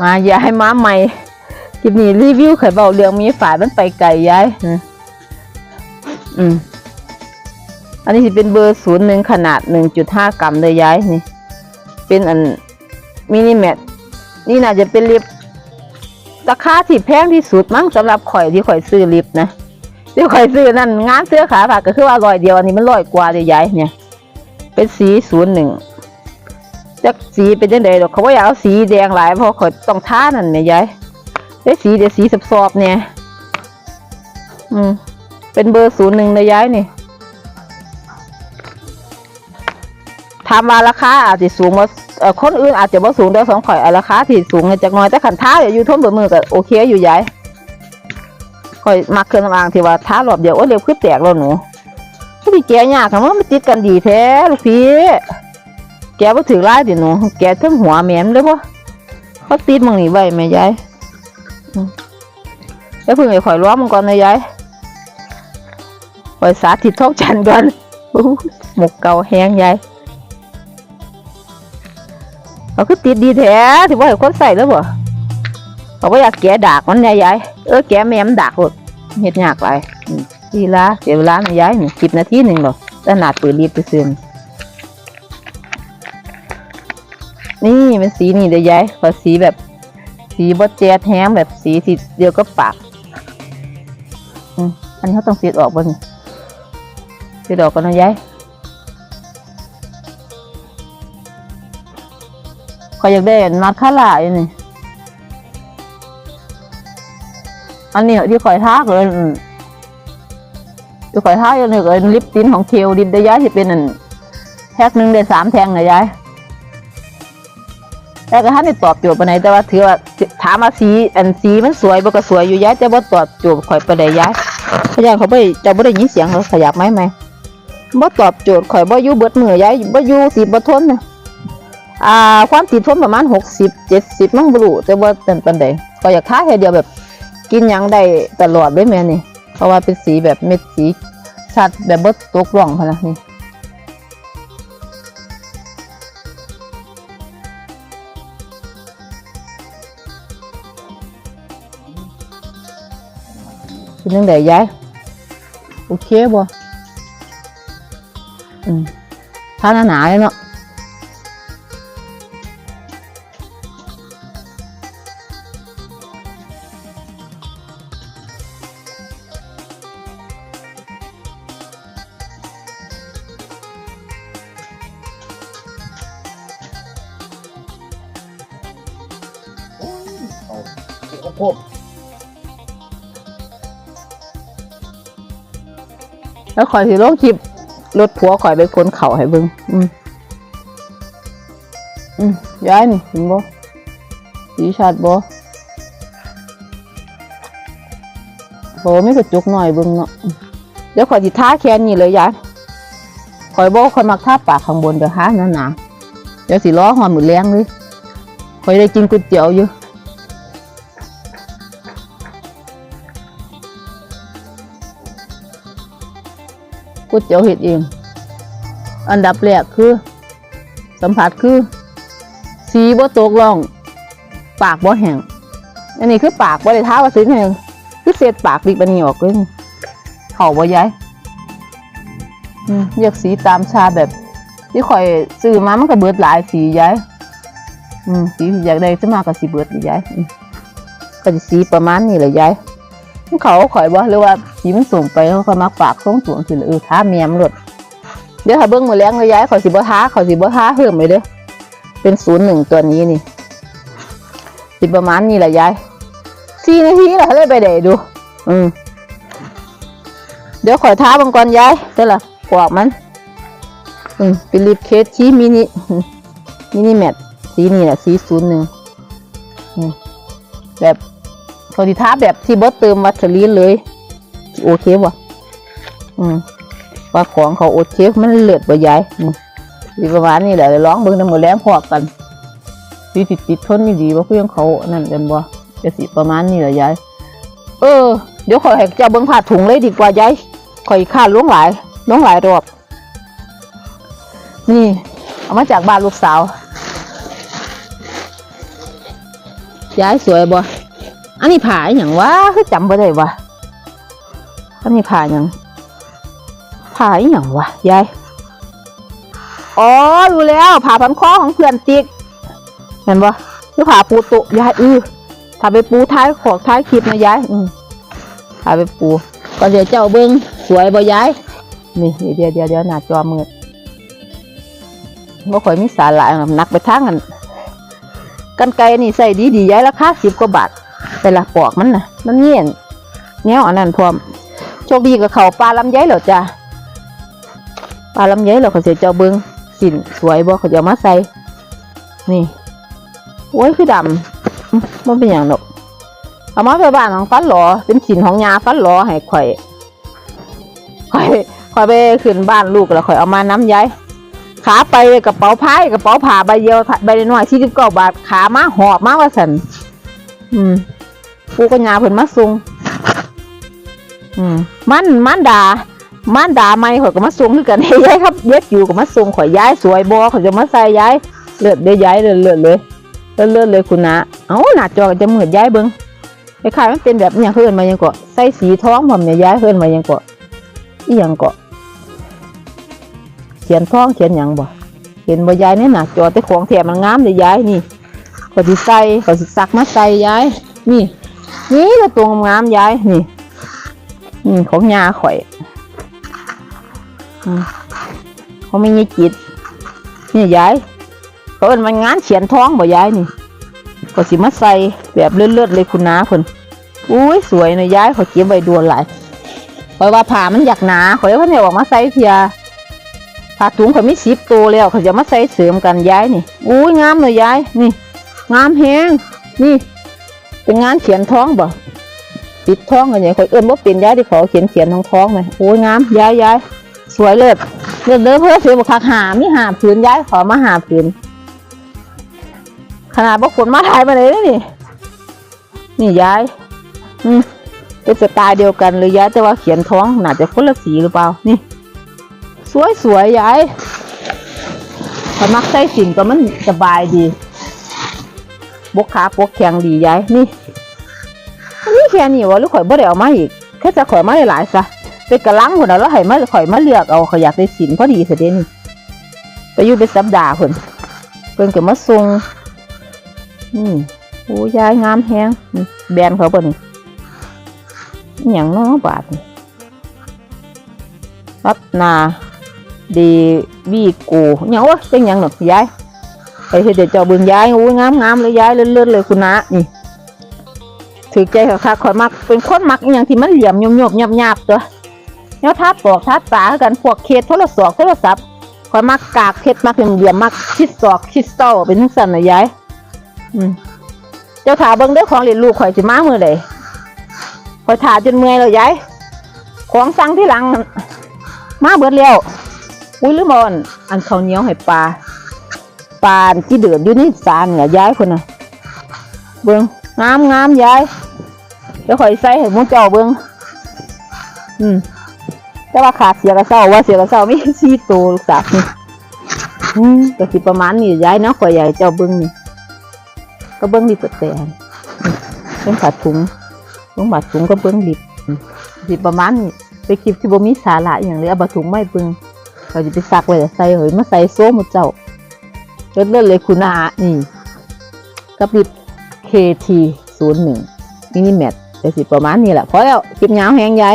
มาย้ายมาใหม่คลิปนี้รีวิวไข่เบาเรื่องมีฝามันไปไกลย้ายอืมอืมอันนี้สิเป็นเบอร์ศูนย์หนึ่งขนาดหนึ่งจุดห้ากรัมเลยย้ายนี่ เป็นอันมินิแมทนี่น่าจะเป็นลิปราคาที่แพงที่สุดมั้งสำหรับข่อยที่ข่อยซื้อลิปนะที่ข่อยซื้อนั่นงานเสื้อขาผักก็คือว่าร้อยเดียวอันนี้มันร้อยกว่าเลยย้ายเนี่ย เป็นสีศูนย์หนึ่ง จักสีเป็นยังไงดอกเขาว่าอยากเอาสีแดงหลายเพราะข่อยต้องท่านั่นเนี่ยยายได้สีเดี๋ยวสีสับสอบเนี่ยอืมเป็นเบอร์ศูนย์หนึ่งเลยยายนี่ถามาราคาอาจจะสูงว่าเอ่อคนอื่นอาจจะบ่สูงแต่สองข่อยอะราคาที่สูงจากน้อยแต่ขันท้าอย่าอยู่ท่วมเบอมือก็โอเคอยู่ยายข่อยมักเครื่องสำอางที่ว่าท้ารอบเดียวโอ้เร็วขึ้นแตกแล้วหนูพี่แกยากคำว่ามันติดกันดีแท้ลูกพี่ แกบ่ถือร้ายดิหนูแกทั้งหัวแหมมเลยบ่เขาติดมึงนี่ไว้แม่ยายแล้วเพิ่งไอ้ข่อยร้อมันก่อนนะยายข่อยสาธิตท้องจันก่อนหมกเก่าแห้งยายเขาคือติดดีแท้ถือว่าให้คนใส่แล้วบ่เขาก็อยากแกดากมันเนี่ยยายเออแกแม่มดากหมดเฮ็ดยากไปทีละเสียเวลานะยายนี่สิบนาทีหนึ่งหรอกแต่หนาดปืนรีบไปซื้อ นี่เป็นสีนี่เด้อยายขอสีแบบสีบดแจ๊ดแฮมแบบสีที่เดียวก็ปากอืมอันนี้เขาต้องเสียดออกบนเสียดออกก่อนนะยายขออยากได้มาคาร่าอยู่นี่อันนี้ที่ข่อยทากเลยที่ข่อยทากอยู่นี่ก็ลิปตินของเทลลิปได้ย้ายที่เป็นอันแพ็คหนึ่งได้สามแทงเลยย้าย แต่ก็ท่านได้ตอบโจทย์ปานไหนแต่ว่าถือว่าถามว่าสีอันสีมันสวยบ่ก็สวยอยู่ย้ายแต่บ่ตอบโจทย์ข่อยปานใดย้ายเพราะฉะนั้นเขาบ่ได้จะบ่ได้ยินเสียงเขาขยับไหมไหมบ่ตอบโจทย์ข่อยบ่อยู่เบิดมือย้ายบ่อยู่ติดบ่ทนนะอ่าความติดทนประมาณหกสิบเจ็ดสิบมั่งบรูแต่ว่เป็นปันใดก็อยากท้าแค่เดียวแบบ กินหยังได้ตลอดเลยแม่นี่ เพราะว่าเป็นสีแบบเม็ดสีชัดแบบบดตกร่องพะนะนี่ เป็นยังไงยายโอเคบ่อืมท้าหนาๆเลยเนาะข้าวโพ แล้วข่อยสิลงคลิปรถผัวข่อยไปคนเข่าให้เบิ่งอืมอืมย้ายนี่เห็นบ่สีชัดบ่โหมีกระจุกหน่อยเบิ่งเนาะเดี๋ยวข่อยสิท้าแค่นี้เลยยายข่อยบ่ข่อยมักทาปากข้างบนเดี๋ยวหาหนาๆเดี๋ยวสิล้อหอมมือแรงเลยข่อยได้กินก๋วยเตี๋ยวอยู่ ก๋วยเตี๋ยวเห็ดเอง อันดับแรกคือ สัมผัสคือ สีบ่ตกล่อง ปากบ่แห้งอันนี้คือปากบ่ได้ท้าว่าสิแห้งคือเศษปากดิบอันนี้ออกเลยเข่าบ่ย้ายอืมเรียกสีตามชาแบบ ที่ข่อยซื้อมามันก็เบิดหลายสีย้ายอืมสีอยากได้จะมาก็สีเบิดอยู่ย้ายก็จะสีประมาณนี้แหละย้าย เขาข่อยบ่หรือว่าสีมันสูงไปเขาก็มักปากทรงสูงสิเออท้าเมียมหลดเดี๋ยวถ้าเบิ้งมือแรงเลยย้ายข่อยสิบ่ท้าข่อยสิบ่ท้าเพิ่มเลยเด้อเป็นศูนย์หนึ่งตัวนี้นี่สิประมาณนี้แหละย้ายสี่นาทีแล้วเลยไปเดดู อืมเดี๋ยวข่อยท้าบังก่อนย้ายเด้อล่ะกวกมัน อืมเป็นลิปเคสชี้มินิมมินิแมทสีนี่แหละสีศูนย์หนึ่งอืมแบบ เขาที่ท้าแบบที่บดเติมวัสลีนเลยโอเควะอืมว่าของเขาโอเคมันเลือดบ่ยายอืมดีประมาณนี้แหละร้องเบิ่งน้ำมือแรงพอกันสีติดติดทนนี่ดีว่าเพื่อนเขานั่นเป็นบ่จะสิประมาณนี้แหละยายเออ เดี๋ยวขอยให้เจ้าเบิ่งผ้าถุงเลยดีกว่ายายข่อยขาล้วงหลายล้วงหลายรอบนี่ เอามาจากบ้านลูกสาวยายสวยบ่ อันนี้ผ่าอย่างวะคือจำบ่ได้วะอันนี้ผ่าอย่างผ่าอย่างวะยายอ๋อรู้แล้วผ่าพันคอของเพื่อนติ๊กเห็นบ่คือผ่าปูตุยายอือถ้าไปปูท้ายขอกท้ายคลิปนะยายอืมผ่าไปปูก็เดี๋ยวเจ้าเบิ้งสวยบ่ยายนี่เดี๋ยวเดี๋ยวเดี๋ยวหน้าจอมืดบ่ค่อยมีสาระหนักไปทางกันกันไกรนี่ใส่ดีดีย้ายราคาสิบกว่าบาท แต่ละปอกมันนะมันเงี้ยนเงี้ยอันนั้นพร้อมโชคดีกับเขาปลาลำไยเหรอจ้ะปลาลำไยเหรอเขาเสียเจ้าเบิงสินสวยบ่เขาจะเอามาใส่นี่โอ้ยคือดำมันเป็นอย่างดอกเอามาไปบ้านของฟันหลอเป็นสินของยาฟันหลอให้ข่อยข่อยข่อยไปขึ้นบ้านลูกแล้วข่อยเอามาน้ำย้ายขาไปกระเป๋าพายกระเป๋าผ้าใบเดียวใบน้อยสี่สิบเก้าบาทขามาหอบมาว่าสันอืม ปูกัญญาเพิ่นมาส่งอืมมันมันดามันดาไม่ข่อยก็มาส่งคือกันเฮ้ยายครับเย็ดอยู่ก็มาส่งข่อยย้ายสวยบ่เขาจะมาใส่ย้ายเลือดเด้ย้ายเลือดเลือดเลยเลือดเลือดเลยคุณนะเอ้าหน้าจอจะเหมือนย้ายเบิ่งไอ้ขายมันเป็นแบบอหย่างเพิ่นมายังเกาะใส่สีท้องผมเนี่ยย้ายเพิ่นมายังเกาะอีหยังเกาะเขียนท้องเขียนหยังบ่เห็นบ่ย้ายในหน้าจอแต่ของแถมมันงามเลยย้ายนี่ก็สิใส่ก็สิซักมาใส่ย้ายนี่ นี่ละตัวงามๆยายนี่นี่ของยาข่อยเขาไม่มีจิตนี่ยายเขาเอิ้นมันงานเขียนท้องบ่ยายนี่ก็สิมาใส่แบบเลือดๆเลยคุณน้าเพิ่นอุ้ยสวยนะยายเขาเก็บไว้ดวนหลายข่อยว่าผ้ามันอยากหนาข่อยว่าเนี่ยออกมาใส่เพียผ้าถุงเขามีสิบตัวแล้วเขาจะมาใส่เสริมกันย้ายนี่อุ้ยงามเลยย้ายนี่ งามแฮงนี่ เป็นงานเขียนท้องบ่ปิดท้องกันอย่างคอยเอื้อนว่าเป็นย้ายที่ขาเขียนเขียนท้องท้องไหมโอ้ยงามย้ายย้ายสวยเลยเลือดเด้อเพื่อเสียบุคักหามีหาผืนย้ายขอมาหาผืนขนาดบ่ขนมาถ่ายมาเลยนี่ นี่ย้าย อืมเป็นสไตล์เดียวกันเลยย้ายแต่ว่าเขียนท้องน่าจะคนละสีหรือเปล่านี่ สวยสวยๆยายถ้ามักใส่สินก็มันสบายดี บกขาปกแข็งดียายนี่นนี้แค่นี้วะลูกข่อยบ่ได้เอามาอีกแค่จะข่อยมาหลายซะไปกระลังคนเอาแล้วให้มาข่อยมาเลือกเอาข่อยอยากได้สินพอดีเสยเด็นี่ไปอยู่เป็นสัปดาห์คนเพิ่นก็มาส่งอืมโอ้ยายงามแฮงแบนเขาเพิ่นี่อหย่างน้อบาทนี่รัตนาดีวีโกหยังวะเป็นยังหนอกยาย ไปเฮ็ดเดี๋ยวเจ้าเบิ่งย้ายโอ้ยงามงามเลยย้ายเลื่อนๆเลยคุณนะนี่ถือใจค่ะค่ะข่อยมักเป็นคนมักอย่างที่มันเหลี่ยมยมๆหยาบๆตัวแนวทัดปอกทัดตากันพวกเคสโทรศัพท์โทรศัพท์ข่อยมักกากเพชรมักเหลี่ยมมักชิดศอกชิดเต้าเป็นทั้งสันนะยายอืมเจ้าถาเบิ่งเด้อของเรียนลูกข่อยสิมามื้อใดข่อยถาจนเมื่อยแล้วยายของสั่งที่หลัง มาเบิดแล้วอุ้ยลืมบอนอันข้าวเหนียวให้ปลา ปลาที่เดือดอยู่นี่สารเนี่ยย้ายคนน่ะ เบิงงามงามย้ายเดี๋ยวข่อยใส่ให้หมูเจ้าเบิงอืมแต่ว่าขาดเสียกระเซ้าว่าเสียกระเซ้าไมีสี่ตัวลูกสาวนี่อืมก็สิประมาณนี้ย้ายเนาะข่อยใหญ่เจ้าเบิงนี่ก็เบิงดิบแต่นเป็นผัดถุงเบิงผัดถุงก็เบิงดิบสิประมาณนี้ไปคลิปที่บ่มีสาระอย่างเลยเอาบะถุงไม่ปึงเราจะไปซักไว้แล้วใส่เฮ้ยมาใส่โซ่หมดเจ้า เลิศเลิศเลยคุณอานี่กับลิบ KT 0 1 มินิแมทแต่สิประมาณนี้แหละพอแล้วคลิปยาวแหงยาย